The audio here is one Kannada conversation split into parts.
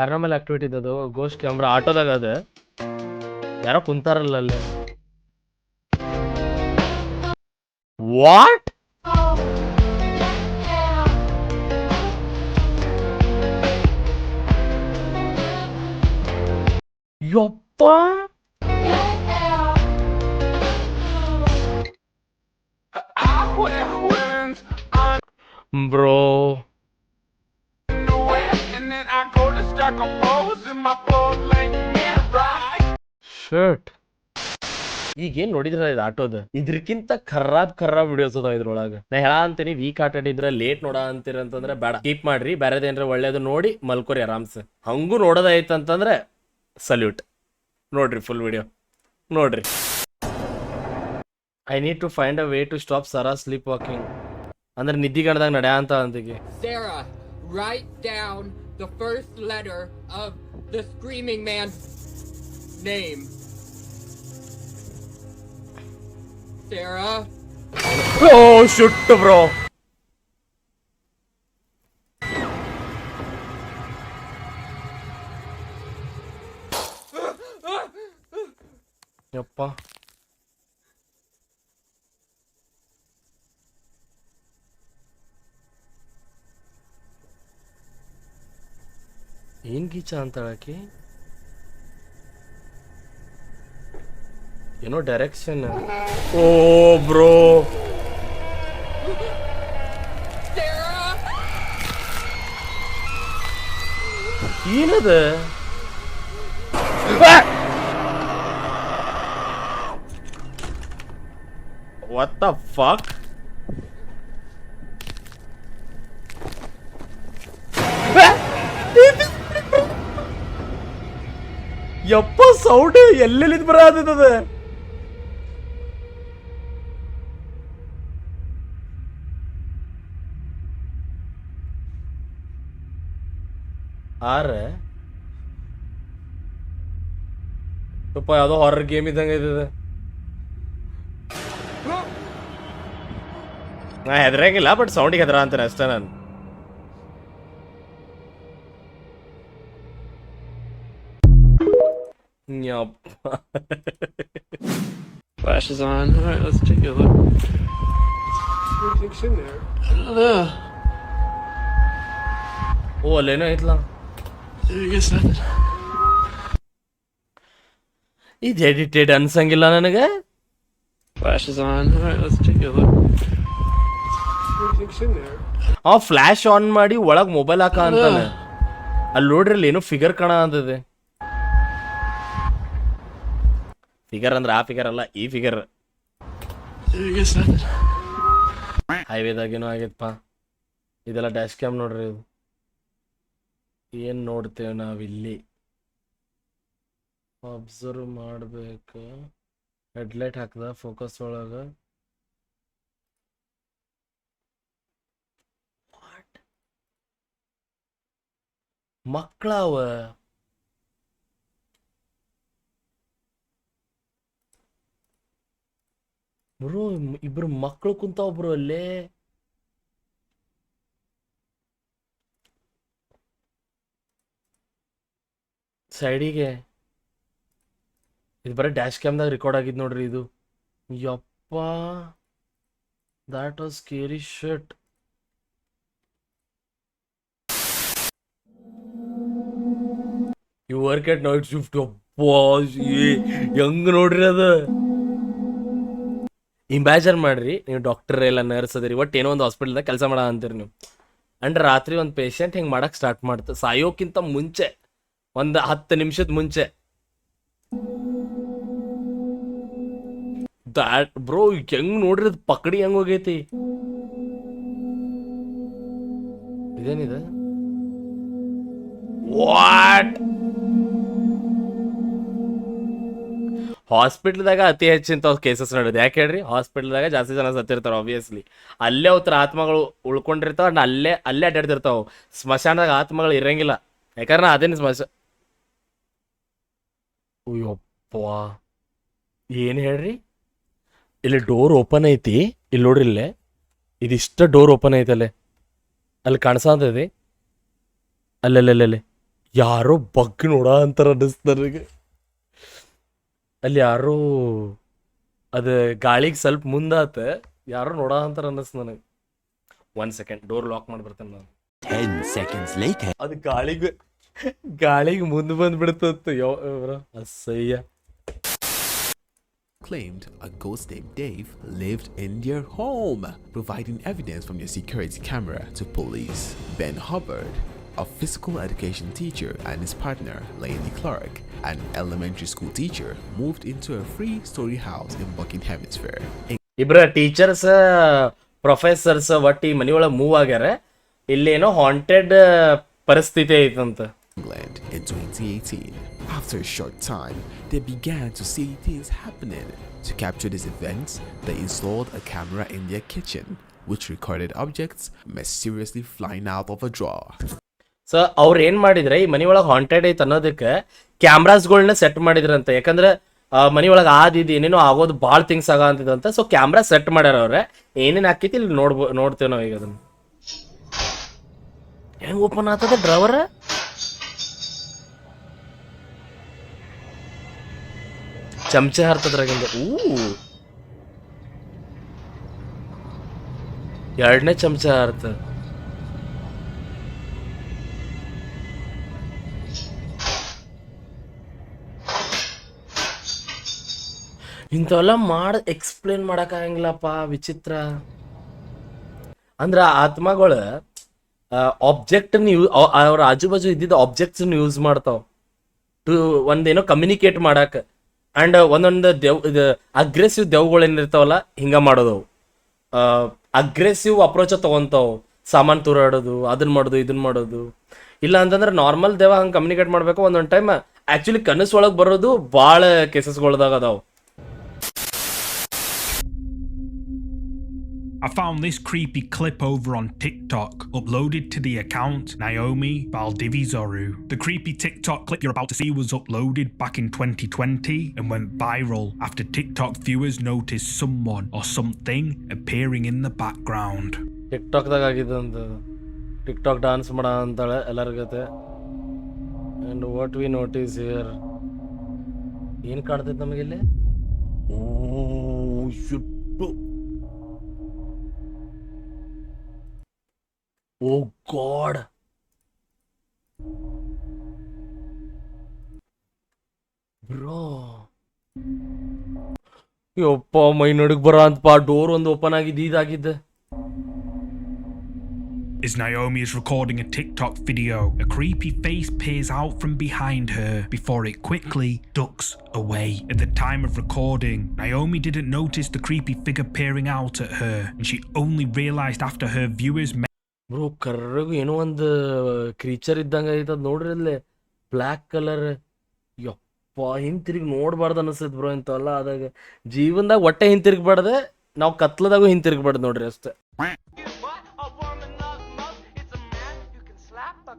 ಪ್ಯಾರಾನಮಲ್ ಆಕ್ಟಿವಿಟಿ ಅದು ಗೋಸ್ಟ್ ಕ್ಯಾಮ್ರಾ ಆಟೋದಾಗ ಅದ. ಯಾರೋ ಕುಂತಾರಲ್ಲ ಅಲ್ಲಿ. ವಾಟ್ ಯಪ್ಪ! Bro I go to stack on balls in my four lane mirror. ಈಗ ಈಗೇನ್ ನೋಡಿದ್ರ ಇದು ಆಟೋದ? ಇದ್ರಕ್ಕಿಂತ ಖರಾಬ್ ಖರಾಬ್ ವಿಡಿಯೋಸ್ ಅದಾವ ಇದ್ರೊಳಗ. ನಾ ಹೇಳ ಅಂತೀನಿ ವೀಕ್ ಆಟಾಡಿದ್ರ ಲೇಟ್ ನೋಡ ಅಂತೀರ ಅಂತಂದ್ರೆ ಬೇಡ. ಕೀಪ್ ಮಾಡ್ರಿ ಬೇರೆದೇನ್ರ ಒಳ್ಳೇದು ನೋಡಿ ಮಲ್ಕೋರಿ ಆರಾಮ್ಸೆ. ಹಂಗೂ ನೋಡೋದೈತಂತಂದ್ರೆ ಸಲ್ಯೂಟ್ ನೋಡ್ರಿ ಫುಲ್ ವಿಡಿಯೋ ನೋಡ್ರಿ. I need to find a way to stop sir sleep walking ಅಂದ್ರೆ ನಿದ್ದಿಗಣದಾಗ ನಡ್ಯಾ ಅಂತ down the first letter of the screaming man's name. Sarah, O ಶುಟ್ bro ಯಪ್ಪ ಏನ್ ಗೀಚ ಅಂತಾಳಕಿ ಏನೋ ಡೈರೆಕ್ಷನ್ ಓ ಬ್ರೋ. ಏನದ? ವಾಟ್ ದ ಫಕ್ ಯಪ್ಪ ಸೌಂಡ್ ಎಲ್ಲೆಲ್ಲಿದ್ ಅದು ಆರ. ಯಪ್ಪ ಯಾವುದೋ ಹಾರರ್ ಗೇಮ್ ಇದ್ದಂಗೆ ಐತದ. ನಾ ಹೆದರಂಗಿಲ್ಲ ಬಟ್ ಸೌಂಡಿಗೆ ಹೆದರ ಅಂತಾನೆ ಅಷ್ಟೇ ನಾನು. ಯಪ್ಪ Flash is on. All right, let's take a look. Everything's in there. Ugh, ಓ ಅಲ್ಲೇನೋ ಐತ್ಲಾ I guess nothing. ಇದು ಎಡಿಟೆಡ್ ಅನ್ಸಂಗಿಲ್ಲ ನನಗೆ Flash is on. All right, let's take a look. Everything's in there. ಆ ಫ್ಲಾಶ್ ಆನ್ ಮಾಡಿ ಒಳಗ್ ಮೊಬೈಲ್ ಹಾಕ ಅಂತಾನೆ ಅಲ್ಲಿ ನೋಡ್ರಿ ಅಲ್ಲಿ ಏನೋ ಫಿಗರ್ ಕಾಣ ಅಂತದೆ ಫಿಗರ್ ಅಂದ್ರೆ ಆ ಫಿಗರ್ ಅಲ್ಲ ಈ ಫಿಗರ್ ಹೈವೇದಾಗೇನು. ಆಗೈತಪ್ಪ ಇದೆಲ್ಲ ಡ್ಯಾಶ್ ಕ್ಯಾಮ್ ನೋಡ್ರಿ ಇದು. ಏನ್ ನೋಡ್ತೇವೆ ನಾವಿಲ್ಲಿ? ಅಬ್ಸರ್ವ್ ಹೆಡ್ ಹೆಡ್ಲೈಟ್ ಹಾಕ್ದ ಫೋಕಸ್ ಒಳಗ. ಮಕ್ಕಳವ ಬ್ರೋ ಇಬ್ರು ಮಕ್ಕಳು ಕುಂತಾವ ಬ್ರೋ ಅಲ್ಲೇ. ಸೈಡಿಗೆ. ಇದು ಬರೀ ಡ್ಯಾಶ್ ಕ್ಯಾಮ್ದಾಗ ರೆಕಾರ್ಡ್ ಆಗಿದ್ ನೋಡ್ರಿ ಇದು. ಯಪ್ಪ. That was scary shirt you work at night shift ಹೆಂಗ್ ನೋಡ್ರಿ ಅದ? ಇಮ್ಯಾಜನ್ ಮಾಡ್ರಿ, ನೀವು ಡಾಕ್ಟರ್ ಎಲ್ಲ ನರ್ಸ್ ಅದಿರಿ ಒಟ್ಟು ಏನೋ ಒಂದು ಹಾಸ್ಪಿಟಲ್ದಾಗ ಕೆಲಸ ಮಾಡ ಅಂತೀರಿ ನೀವು. ಅಂಡ್ ರಾತ್ರಿ ಒಂದು ಪೇಷಂಟ್ ಹಿಂಗೆ ಮಾಡಕ್ಕೆ ಸ್ಟಾರ್ಟ್ ಮಾಡ್ತ ಸಾಯೋಕ್ಕಿಂತ ಮುಂಚೆ, ಒಂದು ಹತ್ತು ನಿಮಿಷದ ಮುಂಚೆ. ದಾಟ್ ಬ್ರೋ ಹೆಂಗ್ ನೋಡ್ರಿ ಪಕಡಿ ಹೆಂಗ್ ಹೋಗೈತಿ? ಇದೇನಿದೆ? ವಾಟ್ ಹಾಸ್ಪಿಟ್ಲ್ದಾಗ ಅತಿ ಹೆಚ್ಚಿನ ಕೇಸಸ್ ನಡೆದು ಯಾಕೆ ಹೇಳ್ರಿ? ಹಾಸ್ಪಿಟ್ಲ್ದಾಗ ಜಾಸ್ತಿ ಜನ ಸತ್ತಿರ್ತಾರೆ ಆಬ್ವಿಯಸ್ಲಿ ಅಲ್ಲೇ ಉತ್ತರ ಆತ್ಮಗಳು ಉಳ್ಕೊಂಡಿರ್ತಾವ ಅಂಡ್ ಅಲ್ಲೇ ಅಲ್ಲೇ ಅಡ್ಡಾಡ್ತಿರ್ತಾವೆ ಸ್ಮಶಾನದಾಗ ಆತ್ಮಗಳು ಇರಂಗಿಲ್ಲ. ಯಾಕಂದ್ರೆ ಅದೇನು ಸ್ಮಶ ಅಯ್ಯಪ್ಪ ಏನು ಹೇಳ್ರಿ? ಇಲ್ಲಿ ಡೋರ್ ಓಪನ್ ಐತಿ. ಇಲ್ಲಿ ನೋಡ್ರಿ ಇಲ್ಲೇ. ಇದಿಷ್ಟ ಡೋರ್ ಓಪನ್ ಐತಲ್ಲೇ ಅಲ್ಲಿ. ಕಾಣಿಸಂತೈತಿ ಅಲ್ಲಲ್ಲಲ್ಲಿ ಯಾರೋ ಬಗ್ಗೆ ನೋಡ ಅಂತಾರ ಅನ್ನಿಸ್ತಾರೆ ಅಲ್ಲಿ ಯಾರೋ ಅದು ಗಾಳಿಗೆ ಸ್ವಲ್ಪ ಮುಂದಾತ ಯಾರೋ ನೋಡ ಅಂತಾರ ಅನ್ನಿಸ್ತು ನನಗೆ ಒನ್ ಸೆಕೆಂಡ್ ಡೋರ್ ಲಾಕ್ ಮಾಡಿ ಬರ್ತೇನೆ ನಾನು 10 seconds later. ಅದು ಗಾಳಿಗೆ ಗಾಳಿಗೆ ಮುಂದೆ ಬಂದ್ಬಿಡ್ತತ್ತು ಯಾವ ಅಸಹ್ಯ claimed a ghost named Dave lived in their home, providing evidence from their security camera to police. Ben Hubbard, a physical education teacher, and his partner, Lainey Clark, an elementary school teacher, moved into a three story house in Buckingham Fair, ಇಬ್ರ ಟೀಚರ್ಸ್ ಪ್ರೊಫೆಸರ್ಸ್ ಒಟ್ಟು ಈ ಮನಿ ಒಳಗೆ ಮೂವ್ ಆಗ್ಯಾರ ಇಲ್ಲೇನೋ ಹಾಂಟೆಡ್ ಪರಿಸ್ಥಿತಿ ಐತಂತ England in 2018. After a short time, they began to see things happening. To capture these events, they installed a camera in their kitchen, which recorded objects mysteriously flying out of a drawer. So ಅವ್ರು ಏನ್ ಮಾಡಿದ್ರೆ, ಈ ಮನಿ ಒಳಗೆ ಹಾಂಟೆಡ್ ಐತೆ ಅನ್ನೋದಕ್ಕೆ ಕ್ಯಾಮ್ರಾಸ್ಗಳನ್ನ ಸೆಟ್ ಮಾಡಿದ್ರಂತ. ಯಾಕಂದ್ರೆ ಮನಿ ಒಳಗೆ ಆದಿದ್ದು ಏನೇನೋ ಆಗೋದು ಭಾಳ ಥಿಂಗ್ಸ್ ಆಗಂತಿದಂತ ಸೊ ಕ್ಯಾಮ್ರಾ ಸೆಟ್ ಮಾಡ್ಯಾರ ಅವ್ರೆ. ಏನೇನು ಹಾಕೈತಿ ಇಲ್ಲಿ ನೋಡ್ಬೋ, ನೋಡ್ತೇವೆ ನಾವು ಈಗ ಅದನ್ನ. ಹೆಂಗ್ ಓಪನ್ ಆಗ್ತದ ಡ್ರೈವರ್ ಚಮಚ ಹರ್ತದ್ರಾಗಿಂದ ಊ. ಎರಡನೇ ಚಮಚ ಹರ್ತದ ಇಂಥವೆಲ್ಲ ಮಾಡ ಎಕ್ಸ್ಪ್ಲೇನ್ ಮಾಡೋಕ್ಕಾಗಂಗಿಲ್ಲಪ್ಪ ವಿಚಿತ್ರ. ಅಂದ್ರ ಆತ್ಮಗಳು ಆಬ್ಜೆಕ್ಟ್ ಯೂ ಅವ್ರ ಆಜು ಬಾಜು ಇದ್ದಿದ್ದ ಆಬ್ಜೆಕ್ಟ್ಸ್ ಯೂಸ್ ಮಾಡ್ತಾವ. ಟು, ಒಂದೇನೋ ಕಮ್ಯುನಿಕೇಟ್ ಮಾಡಕ್ಕೆ ಅಂಡ್ ಒಂದೊಂದು ದೆವ್ ಅಗ್ರೆಸಿವ್ ದೆವ್ಗಳು ಏನಿರ್ತಾವಲ್ಲ ಹಿಂಗ ಮಾಡೋದು ಅಗ್ರೆಸಿವ್ ಅಪ್ರೋಚ ತಗೊಂತಾವ್. ಸಾಮಾನು ತೂರಾಡೋದು ಅದನ್ನ ಮಾಡೋದು ಇದನ್ನ ಮಾಡೋದು. ಇಲ್ಲ ಅಂತಂದ್ರೆ ನಾರ್ಮಲ್ ದೇವ ಹಂಗೆ ಕಮ್ಯುನಿಕೇಟ್ ಮಾಡಬೇಕು. ಒಂದೊಂದು ಟೈಮ್ ಆಕ್ಚುಲಿ ಕನಸು ಒಳಗೆ ಬರೋದು ಭಾಳ ಕೇಸಸ್ಗಳ್ದಾಗ ಅದಾವ. I found this creepy clip over on TikTok, uploaded to the account Naomi Valdivizoru. The creepy TikTok clip you're about to see was uploaded back in 2020 and went viral after TikTok viewers noticed someone or something appearing in the background. ಟಿಕ್ಟಾಕ್ದಾಗ ಆಗಿದ್ದಂತ TikTok dance ಮಾಡ ಅಂತಾಳೆ ಎಲ್ಲರ ಜೊತೆ and what we notice here ಏನು ಕಾಣ್ತೈತೆ ನಮಗಿಲ್ಲಿ ಓ ಶುಟ್ಟು ಓ ಗಾಡ್ ಬ್ರೋ ಯಪ್ಪ ಮೈ ನಡುಗ್ ಬರ ಅಂತಪ್ಪ ಡೋರ್ ಒಂದು ಓಪನ್ ಆಗಿದ್ದು ಇದಾಗಿದ್ದೆ As Naomi is recording a TikTok video, a creepy face peers out from behind her before it quickly ducks away. At the time of recording, Naomi didn't notice the creepy figure peering out at her, and she only realized after her viewers bro ಕರ್ರಗೂ ಏನೋ ಒಂದು ಕ್ರೀಚರ್ ಇದ್ದಂಗೆ ಐತದ ನೋಡ್ರಿ ಅಲ್ಲಿ ಬ್ಲ್ಯಾಕ್ ಕಲರ್ ಯಪ್ಪ ಹಿಂತಿರುಗಿ ನೋಡ್ಬಾರ್ದು ಅನಿಸ್ತೈತೆ ಬ್ರೋ ಇಂಥವೆಲ್ಲ ಅದಾಗ ಜೀವನದಾಗ ಒಟ್ಟೆ ಹಿಂತಿರುಗಬಾರ್ದೆ ನಾವು ಕತ್ಲದಾಗು ಹಿಂತಿರುಗಬಾರ್ದು ನೋಡ್ರಿ ಅಷ್ಟೇ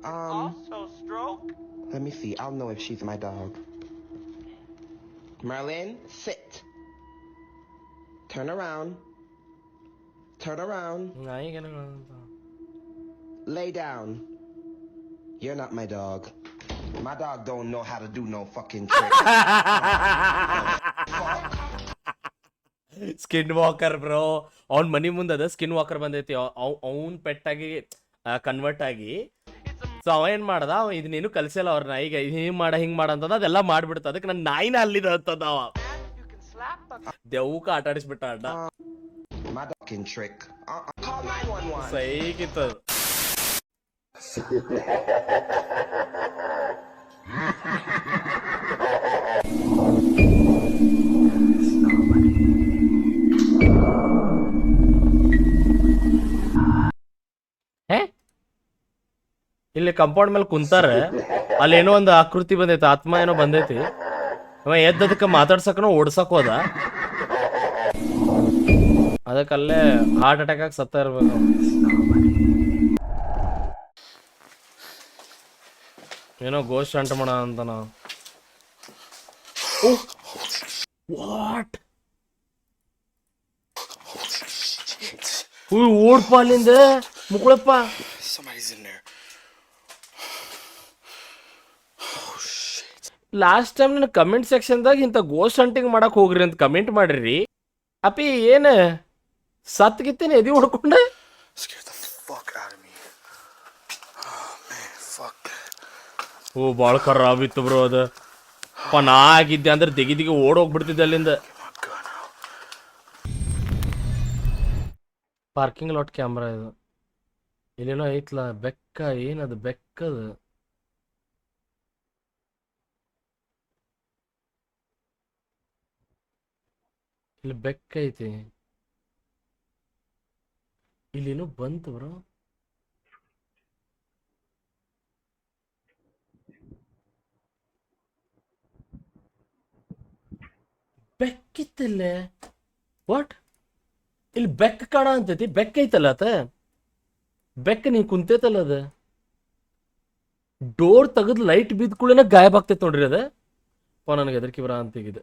Um, stroke. Let me see. I'll know if she's my dog. Sit. Turn around. Turn around. Lay down. You're not my dog. My dog don't know how to do no fucking trick. Skin walker bro ಅವ್ನ ಮನಿ ಮುಂದೆ ಅದ ಸ್ಕಿನ್ ವಾಕರ್ ಬಂದೈತಿ ಅವ್ನ ಪೆಟ್ಟಾಗಿ ಕನ್ವರ್ಟ್ ಆಗಿ. ಸೊ ಅವ ಏನ್ ಮಾಡ್ದ? ಅವ ಇದನ್ನೇನು ಕಲ್ಸಲ್ಲ ಅವ್ರ ನಾಯಿಗೆ ಹಿಂಗ್ ಮಾಡ ಹಿಂಗ್ ಮಾಡ ಅಂತಂದ ಅದೆಲ್ಲ ಮಾಡ್ಬಿಡ್ತ. ಅದಕ್ಕೆ ನನ್ನ ನಾಯಿನ ಅಲ್ಲಿದ ಅಂತದ ಅವ. ದೆವ್ಕ ಆಟ ಆಡಿಸ್ಬಿಟ್ಟ ಅಡ್ಡ. My ಇಲ್ಲಿ ಕಂಪೌಂಡ್ ಮೇಲೆ ಕುಂತಾರ. ಅಲ್ಲಿ ಏನೋ ಒಂದು ಆಕೃತಿ ಬಂದೈತಿ, ಆತ್ಮ ಏನೋ ಬಂದೈತಿ. ಅವ ಎದ್ದದಕ್ಕೆ ಮಾತಾಡ್ಸಕನೋ ಓಡ್ಸಕ್ ಹೋದ ಅದಕ್ಕಲ್ಲೇ ಹಾರ್ಟ್ ಅಟ್ಯಾಕ್ ಆಗಿ ಸತ್ತ ಇರ್ಬೇಕು. ಏನೋ ಗೋಸ್ಟ್ ಅಂಟ ಮಾಡ ಅಂತ ನಾವು ವಾಟ್ ಓಡ್ಪ ಅಲ್ಲಿಂದ. ಮುಕ್ಕಳಪ್ಪ there. ಲಾಸ್ಟ್ ಟೈಮ್ ನನ್ನ ಕಮೆಂಟ್ ಸೆಕ್ಷನ್ದಾಗ ಇಂಥ ಗೋಸ್ಟ್ ಹಂಟಿಂಗ್ ಮಾಡಕ್ ಹೋಗ್ರಿ ಅಂತ ಕಮೆಂಟ್ ಮಾಡಿರಿ. ಅಪಿ ಏನ? ಸತ್ಗಿತ್ತೇನೆ ಎದಿ ಹೊಡ್ಕೊಂಡೆ Scared the fuck out of me. Oh man, fuck that. ಓ ಭಾಳ ಖರಾಬ್ ಇತ್ತು ಬ್ರೋ ಅದು. ಪ ನಾ ಆಗಿದ್ದೆ ಅಂದ್ರೆ ದಿಗಿ ದಿಗಿ ಓಡೋಗ್ಬಿಡ್ತಿದ್ದೆ ಅಲ್ಲಿಂದ. ಪಾರ್ಕಿಂಗ್ ಲಾಟ್ ಕ್ಯಾಮ್ರಾ ಇದು. ಇಲ್ಲೇನೋ ಐತ್ಲ, ಬೆಕ್ಕ, ಏನದು, ಬೆಕ್ಕದು. ಇಲ್ಲಿ ಬೆಕ್ಕ ಐತಿ. ಇಲ್ಲೇನೋ ಬಂತು ಬ್ರೋ. ಬೆಕ್ಕಿತ್ತಲ್ಲೇ? ವಾಟ್ ಇಲ್ಲಿ ಬೆಕ್ಕ ಕಾಣ ಅಂತೈತಿ, ಬೆಕ್ಕ ಐತಲ್ಲ ಆತ ಬೆಕ್ಕ ನೀ ಕುಂತೈತಲ್ಲ ಅದ? ಡೋರ್ ತೆಗೆದು ಲೈಟ್ ಬಿದ್ದ ಕೂಡಲೇ ಗಾಯಬ್ ಆಗ್ತೈತೆ ನೋಡ್ರಿ ಅದ? ಪಾ, ನನಗೆ ಎದರ್ಕಿ ಬರ ಇದೆ.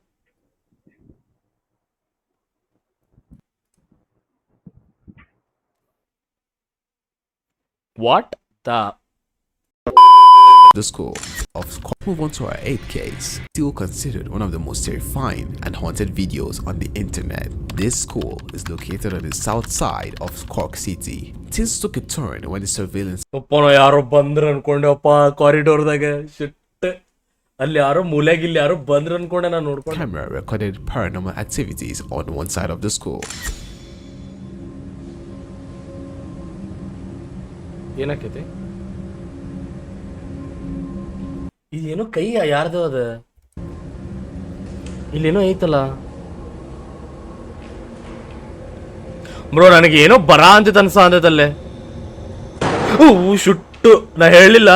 What the school of Squad Move on to our 8th case, still considered one of the most terrifying and haunted videos on the internet. This school is located on the south side of Cork City. Things took a turn when the surveillance ಅಪ್ಪನ ಯಾರೋ ಬಂದ್ರ ಅನ್ಕೊಂಡೆಪ್ಪ ಕಾರಿಡೋರ್ದಾಗ ಶಿಟ್ ಅಲ್ಲಿ ಯಾರೋ ಮೂಲೆಗೆ ಇಲ್ಲಿ ಯಾರೋ ಬಂದ್ರ ಅನ್ಕೊಂಡೆ ನಾನು ನೋಡ್ಕೊಂಡೆ camera recorded paranormal activities on one side of the school. ಏನಾಕೈತಿ ಇದೇನೋ ಕೈ ಯಾರ್ದು ಅದ? ಇಲ್ಲೇನೋ ಐತಲ್ಲ? ಬ್ರೋ ನನಗೆ ಏನೋ ಬರ ಅಂತ ಅನ್ಸ ಅಂದದಲ್ಲೇ. ಹೂ ಶುಟ್ಟು, ನಾ ಹೇಳಿಲ್ಲ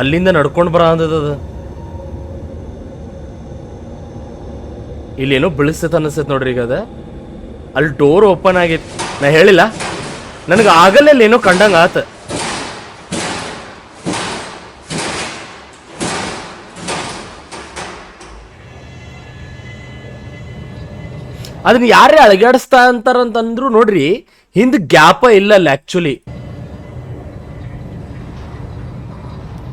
ಅಲ್ಲಿಂದ ನಡ್ಕೊಂಡು ಬರ ಅಂದದ ಇಲ್ಲೇನೋ ಬೀಳಿಸ್ತೈತೆ ಅನ್ನಿಸ್ತೈತೆ ನೋಡ್ರಿ ಈಗ ಅದ. ಅಲ್ಲಿ ಡೋರ್ ಓಪನ್ ಆಗೈತಿ. ನಾ ಹೇಳಿಲ್ಲ ನನಗೆ ಆಗಲ್ಲ ಏನೋ ಕಂಡಂಗ ಆತ. ಅದನ್ನ ಯಾರೇ ಅಳಗಾಡಿಸ್ತಾ ಅಂತಾರಂತಂದ್ರು ನೋಡ್ರಿ ಹಿಂದ್ ಗ್ಯಾಪ ಇಲ್ಲ ಅಲ್ಲಿ actually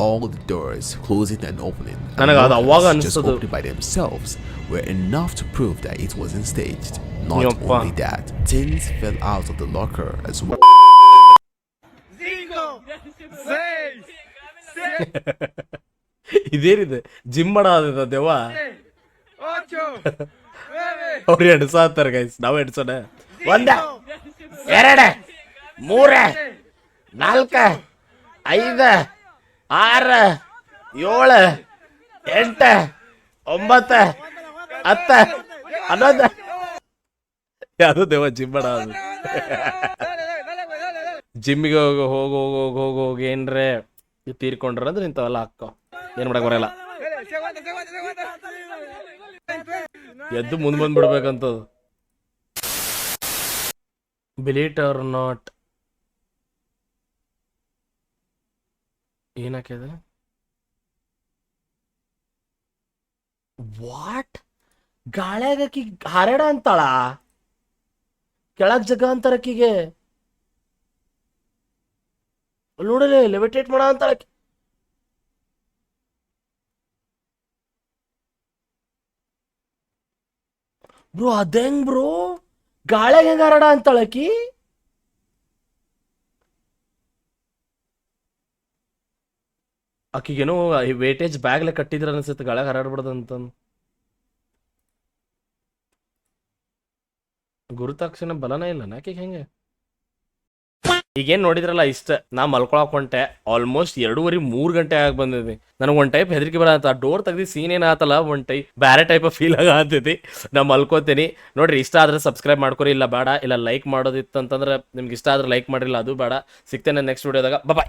All the doors closing and opening ನನಗೆ ಅದು ಅವಾಗ ಅನ್ಸೋದು. opening by themselves. were enough to prove that it wasn't staged. Not ಯಪ್ಪ. only that, things fell out of the locker as well. ಇದೇನಿದೆ gym ಮಾಡೋದ ದೇವ ಅವ್ರು ಎಡ್ಸಾತಾರ ಗೈಸ್ ನಾವು ಎಡ್ಸೋಣ ಒಂದ ಎರಡ ಮೂರ ನಾಲ್ಕ ಐದ ಆರ ಏಳ ಎಂಟ ಒಂಬತ್ತ ಹತ್ತ ಅನ್ನೋದ. ಯಾವುದು ದೇವ ಮಾಡೋದು ಜಿಮ್ಮಿಗೆ ಹೋಗಿ ಹೋಗಿ ಹೋಗಿ ಹೋಗಿ ಹೋಗಿ ಹೋಗಿ, ಏನ್ರೆ ತೀರ್ಕೊಂಡ್ರ ಅಂದ್ರೆ ಇಂಥವೆಲ್ಲ ಹಾಕೋ. ಏನ್ ಮಾಡಕ್ ಬರಲ್ಲ. ಎದ್ದು ಮುಂದೆ ಬಂದ್ ಬಿಡ್ಬೇಕಂತದು ಬಿಲೀಟ್ ಆರ್ ನಾಟ್ ಏನಾಕ್ಯದ ವಾಟ್ ಗಾಳ್ಯಾಗ ಆಕಿ ಹಾರಾಡ ಅಂತಾಳ? ಕೆಳಗ್ ಜಗ ಅಂತಾರ ಆಕಿಗೆ? ಅಲ್ಲ್ ನೋಡಲೆ ಲೆವಿಟೇಟ್ ಮಾಡ ಅಂತಾಳ. Bro, ಅದೇಂಗ್ bro? ಗಾಳ್ಯಾಗ ಹೆಂಗ ಹಾರಾಡ ಅಂತಾಳಕಿ ಆಕಿಗೇನೋ ವೇಟೇಜ್ ಬ್ಯಾಗ್ಲೆ ಕಟ್ಟಿದ್ರ ಅನ್ಸುತ್ತೆ, ಗಾಳ್ಯಾಗ ಹಾರಾಡ್ಬಿಡ್ದು ಅಂತ ಗುರುತಾಕ್ಷಣ ಬಲನೇ ಇಲ್ಲ ನಾಕೆ ಹೆಂಗೆ? ಈಗೇನು ನೋಡಿದ್ರಲ್ಲ ಇಷ್ಟ, ನಾ ಮಲ್ಕೊಳಕ್ ಹೊಂಟೆ ಆಲ್ಮೋಸ್ಟ್ ಎರಡೂವರೆ ಮೂರು ಗಂಟೆ ಆಗಿ ಬಂದಿದೆ ನನಗೆ ಒಂದು ಟೈಪ್ ಹೆದರಿಕೆ ಬರತ್ತ ಡೋರ್ ತೆಗ್ದು ಸೀನ್ ಏನಾತಲ್ಲ ಒನ್ ಟೈಪ್ ಬೇರೆ ಟೈಪ್ ಆಫ್ ಫೀಲ್ ಆಗತ್ತೈತಿ ನಾ ಮಲ್ಕೋತೀನಿ. ನೋಡ್ರಿ, ಇಷ್ಟ ಆದ್ರೆ ಸಬ್ಸ್ಕ್ರೈಬ್ ಮಾಡ್ಕೊರಿ, ಇಲ್ಲ ಬೇಡ, ಇಲ್ಲ ಲೈಕ್ ಮಾಡೋದಿತ್ತು ಅಂತಂದ್ರೆ ನಿಮ್ಗೆ ಇಷ್ಟ ಆದ್ರೆ ಲೈಕ್ ಮಾಡಿಲ್ಲ ಅದು ಬೇಡ. ಸಿಗ್ತೇನೆ ನೆಕ್ಸ್ಟ್ ವಿಡಿಯೋದಾಗ ಬಾಯ್